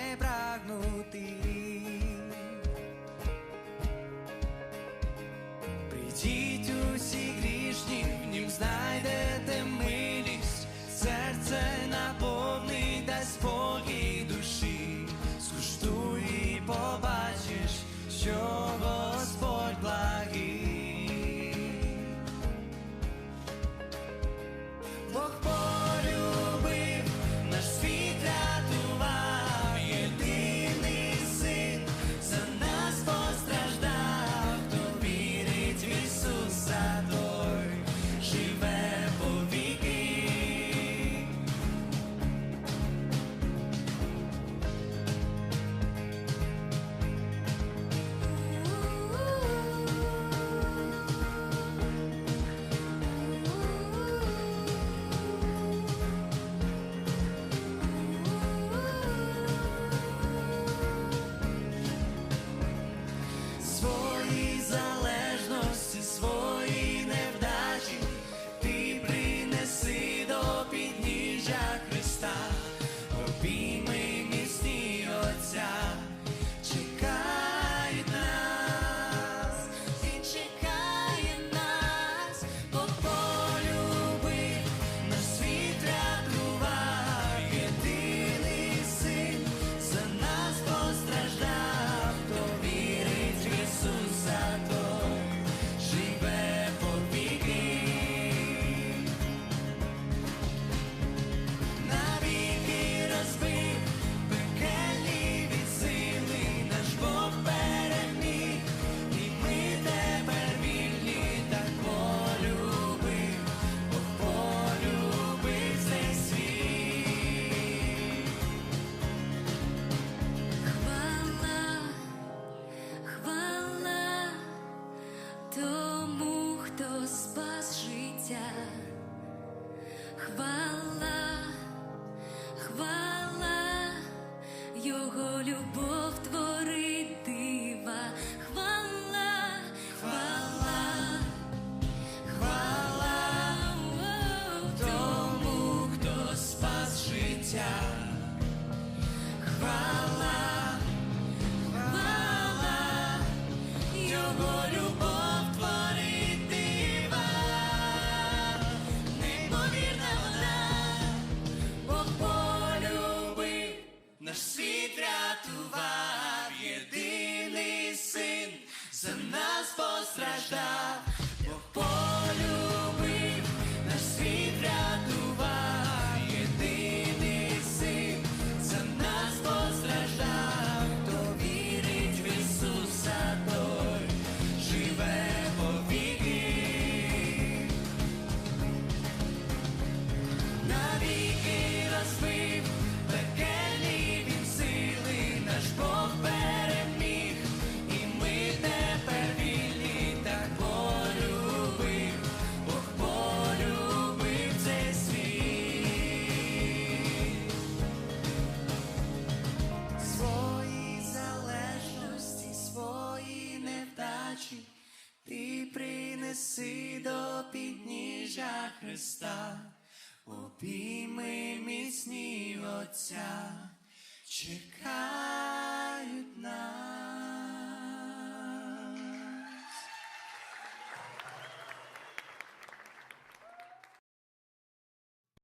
не прагнути. Прийдіть усі. хто спас життя, хвала, хвала, його любов твори. 나 Христа, обійми міцні Отця, чекають нас.